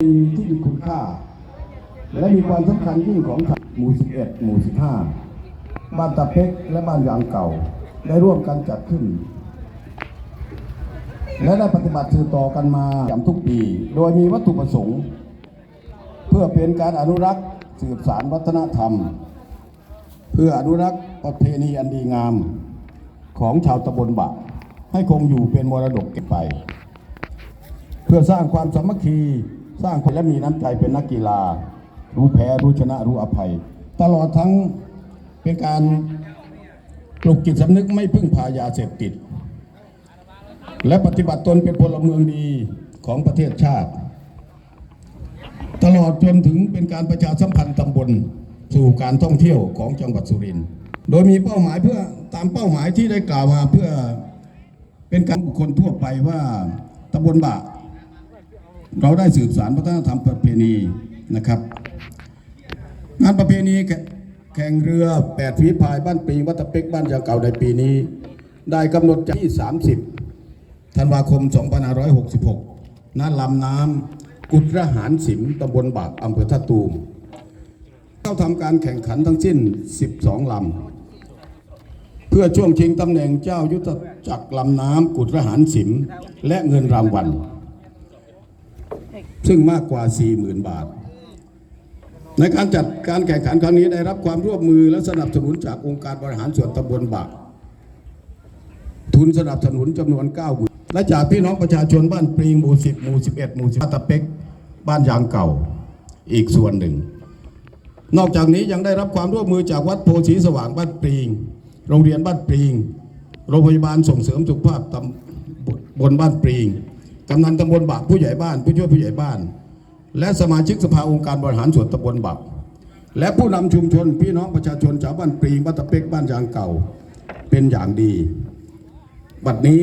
ที่มีคุณค่า และมีความสำคัญยิ่งของหมู่ 11 หมู่ 15 บ้านตะเพ็กและบ้านยางเก่าได้ร่วมกันจัดขึ้น และได้ปฏิบัติสืบต่อกันมาอย่างทุกปี โดยมีวัตถุประสงค์ เพื่อเป็นการอนุรักษ์สืบสารวัฒนธรรม เพื่ออนุรักษ์ประเพณีอันดีงามของชาวตำบลบะให้คงอยู่เป็นมรดกเก็บไป เพื่อสร้างความสามัคคี สร้างคนและมีน้ำใจเป็นนักกีฬา รู้แพ้รู้ชนะรู้อภัย ตลอดทั้งเป็นการปลุกจิตสำนึกไม่พึ่งพายาเสพติด และปฏิบัติตนเป็นพลเมืองดีของประเทศชาติ ตลอดจนถึงเป็นการประชาสัมพันธ์ตำบลสู่การท่องเที่ยวของจังหวัดสุรินทร์โดยมีเป้าหมายเพื่อตามเป้าหมายที่ได้กล่าวมาเพื่อเป็นการบุคคลทั่วไปว่าตำบลบะ เราได้สืบสารวัฒนธรรมประเพณีนะครับ งานประเพณีแข่งเรือแปดฝีพายบ้านปีวัตเป็กบ้านยางเก่าในปีนี้ ได้กำหนดจากที่ 30 ธันวาคม 2566ณลำน้ำกุดระหารสิมตำบลบากอำเภอท่าตูมเข้าทำการแข่งขันทั้งสิ้น 12ลำเพื่อช่วงชิงตำแหน่งเจ้ายุทธจักรลำน้ำกุดระหารสิมและเงินรางวัล ซึ่งมากกว่า 40,000 บาท ในการจัดการแข่งขันครั้งนี้ได้รับความร่วมมือและสนับสนุนจากองค์การบริหารส่วนตำบลบากทุนสนับสนุนจำนวน9หมื่นและจากพี่น้องประชาชนบ้านปรีงหมู่10หมู่11หมู่10ตะเป็กบ้านยางเก่าอีกส่วนหนึ่ง นอกจากนี้ยังได้รับความร่วมมือจากวัดโพสีสว่างบ้านปรีง โรงเรียนบ้านปรีง โรงพยาบาลส่งเสริมสุขภาพตำบลบ้านปรีง กำนันตำบลบากผู้ใหญ่บ้าน ผู้ช่วยผู้ใหญ่บ้าน และสมาชิกสภาองค์การบริหารส่วนตำบลบากและผู้นำชุมชนพี่น้องประชาชนชาวบ้านปรีงบ้านตะเป็กบ้านยางเก่าเป็นอย่างดี บัดนี้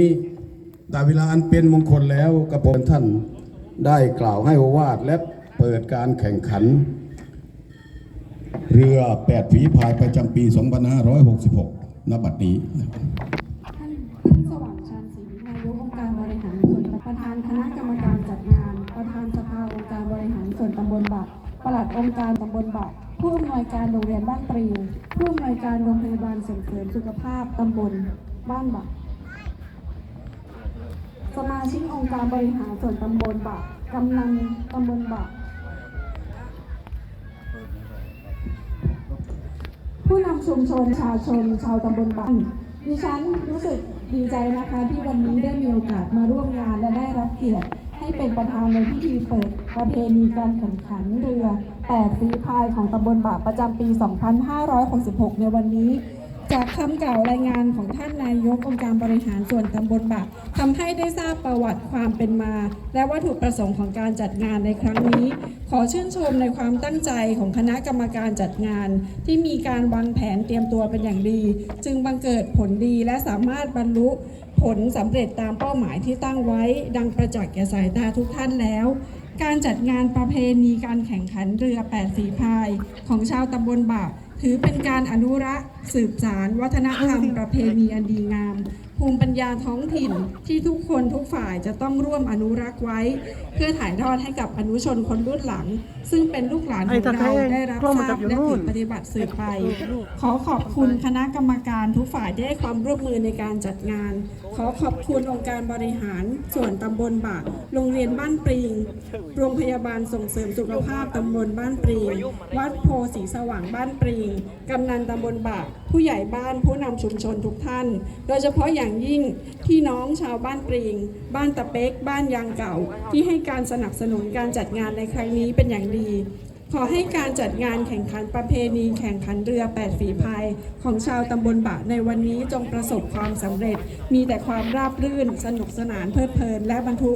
ด้เวลาอันเป็นมงคลแล้วกระผมท่านได้กล่าวให้โอวาทและเปิดการแข่งขัน เรือแปดฝีพายประจำปี 2566 ณ บัดนี้ท่านท่านสว่างชาญศรีน การบริหารส่วนประธานคณะกรรมการจัดงาน ประธานสภาองค์การบริหารส่วนตำบลบักปลัดองค์การตำบลบักผู้อำนวยการโรงเรียนบ้านปรีผู้อำนวยการโรงพยาบาลส่งเสริมสุขภาพตำบลบ้านบักสมาชิกองค์การบริหารส่วนตำบลบักกำนันตำบลบักผู้นำชุมชนชาวชนชาวตำบลบัน ดิฉันรู้สึกดีใจนะคะที่วันนี้ได้มีโอกาสมาร่วมงานและได้รับเกียรติให้เป็นประธานในพิธีเปิดประเพณีการแข่งขันเรือแปดสีพายของตำบลบาประจำปี 2566 ในวันนี้ จากคำกล่าวรายงานของท่านนายกองค์การบริหารส่วนตำบลบากทำให้ได้ทราบประวัติความเป็นมา และวัตถุประสงค์ของการจัดงานในครั้งนี้ ขอชื่นชมในความตั้งใจของคณะกรรมการจัดงาน ที่มีการวางแผนเตรียมตัวเป็นอย่างดี จึงบังเกิดผลดีและสามารถบรรลุผลสำเร็จตามเป้าหมายที่ตั้งไว้ ดังประจักษ์แก่สายตาทุกท่านแล้วการจัดงานประเพณีการแข่งขันเรือแปดฝีพาย ของชาวตำบลบาก ถือเป็นการอนุรักษ์สืบสารวัฒนธรรมประเพณีอันดีงาม ภูมิปัญญาท้องถิ่นที่ทุกคนทุกฝ่ายจะต้องร่วมอนุรักษ์ไว้ เพื่อถ่ายทอดให้กับอนุชนคนรุ่นหลัง ซึ่งเป็นลูกหลานของเราได้รับทราบและติดปฏิบัติสืบไป ขอขอบคุณคณะกรรมการทุกฝ่ายที่ให้ความร่วมมือในการจัดงาน ขอขอบคุณองค์การบริหาร ส่วนตำบลบากโรงเรียนบ้านปรีงโรงพยาบาลส่งเสริมสุขภาพตำบลบ้านปรีงวัดโพสีสว่างบ้านปรีงกำนันตำบลบาก ผู้ใหญ่บ้านผู้นำชุมชนทุกท่าน โดยเฉพาะอย่างยิ่งพี่น้องชาวบ้านปรีงบ้านตะเป๊ก บ้านยางเก่า ที่ให้การสนับสนุนการจัดงานในครั้งนี้เป็นอย่างดี ขอให้การจัดงานแข่งขันประเพณีแข่งขันเรือ 8 ฝีพาย ของชาวตำบลบะในวันนี้จงประสบความสำเร็จ มีแต่ความราบรื่น สนุกสนานเพลิดเพลินและบรรทุ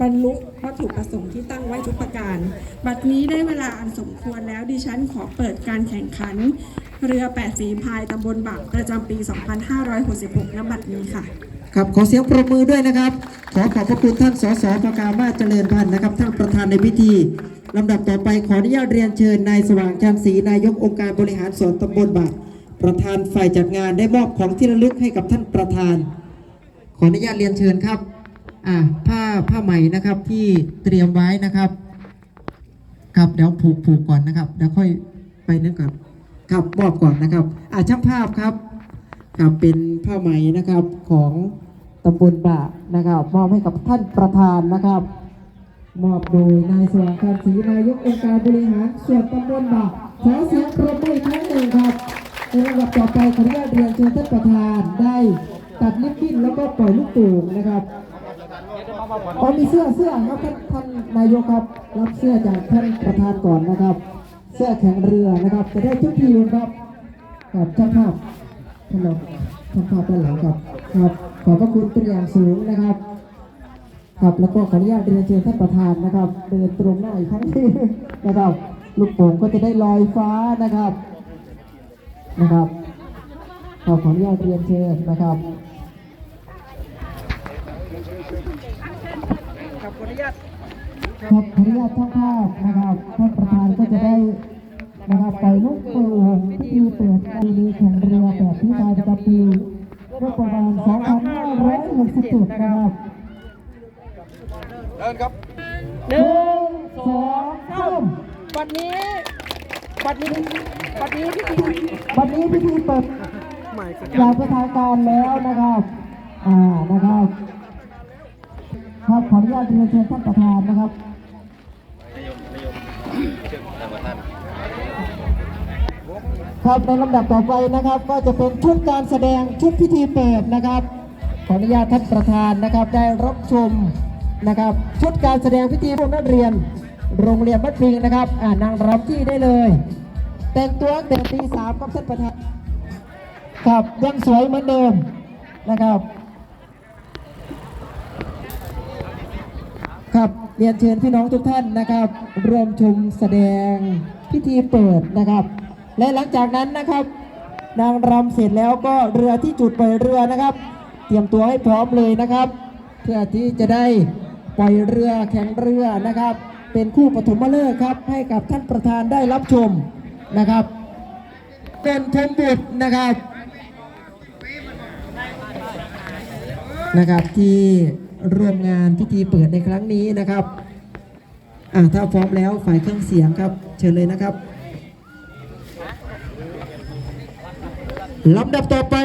บรรลุวัตถุประสงค์ที่ตั้งไว้ทุกประการ บัดนี้ได้เวลาอันสมควรแล้วดิฉันขอเปิดการแข่งขัน เรือ8ฝีพายตำบลบะประจำปี 2566ณบัดนี้ค่ะ ครับขอเสียงปรบมือด้วยนะครับ ขอขอบพระคุณท่านสสประกามาเจริญพันธ์นะครับท่านประธานในพิธีลำดับต่อไปขออนุญาตเรียนเชิญนายสว่างจันศรีนายกองค์การบริหารส่วนตำบลบากประธานฝ่ายจัดงานได้มอบของที่ระลึกให้กับท่านประธาน ขออนุญาตเรียนเชิญครับ อ่าผ้าผ้าไหมนะครับที่เตรียมไว้นะครับ ครับเดี๋ยวผูกผูกก่อนนะครับเดี๋ยวค่อยไปนั่นก่อนครับมอบก่อนนะครับอ่าช่างภาพครับครับเป็นผ้าไหมนะครับของตำบลบะนะครับ มอบให้กับท่านประธานนะครับ มอบโดยนายสว่างการศรีนายกองค์การบริหารส่วนตำบลบะขอเสียงปรบมือครั้งหนึ่งครับในลำดับต่อไปขออนุญาตเรียนเชิญท่านประธานได้ตัดลิบบิ้นแล้วก็ปล่อยลูกโป่งนะครับ อ๋อมีเสื้อเสื้อครับท่านท่านนายกครับ รับเสื้อจากท่านประธานก่อนนะครับ เสื้อแข่งเรือนะครับจะได้ทุกทีมครับกับช่าภาพท่านรองช่างภาพด้านหลังครับครับ ขอบพระคุณเป็นอย่างสูงนะครับครับแล้วก็ขออนุญาตเรียนเชิญท่านประธานนะครับ เดินตรงหน้าอีกครั้งนึงนะครับ ลูกโป่งก็จะได้ลอยฟ้านะครับนะครับขอขออนุญาตเรียนเชิญนะครับ ครับขออนุญาตครับขออนุญาตช่างภาพนะครับท่านประธานก็จะได้นะครับไปลูกโป่งพิธีเปิดการดีแข่งเรือแบบที่มาประจำปีเมื่อประมาณ2567นะครับเดินครับหนึ่งสองสามบัดนี้บัดนี้บัดนี้พี่ทีวันนี้พิธีเปิดอย่างเป็นทางการแล้วนะครับ อ่านะครับครับขออนุ ญาตเรียนเชิญท่านประธานนะครับครับในลำดับต่อไปนะครับ ก็จะเป็นชุดการแสดงชุดพิธีเปิดนะครับ ขออนุญาตท่านประธานนะครับ ได้รับชมนะครับ ชุดการแสดงพิธีพวกนักเรียน โรงเรียนบ้านปิงนะครับอ่านางรำที่ได้เลย แต่งตัวแต่ตีสามครับท่านประธานครับยังสวยเหมือนเดิมนะครับ ครับ เรียนเชิญพี่น้องทุกท่านนะครับร่วมชมแสดงพิธีเปิดนะครับ และหลังจากนั้นนะครับนางรำเสร็จแล้วก็เรือที่จุดปล่อยเรือนะครับ เตรียมตัวให้พร้อมเลยนะครับ เพื่อที่จะได้ปล่อยเรือแข่งเรือนะครับ เป็นคู่ปฐมฤกษ์ครับให้กับท่านประธานได้รับชมนะครับเป็นชมบุตรนะครับนะครับที่ ร่วมงานพิธีเปิดในครั้งนี้นะครับอ่าถ้าพร้อมแล้วฝ่ายเครื่องเสียงครับ เชิญเลยนะครับลำดับต่อไป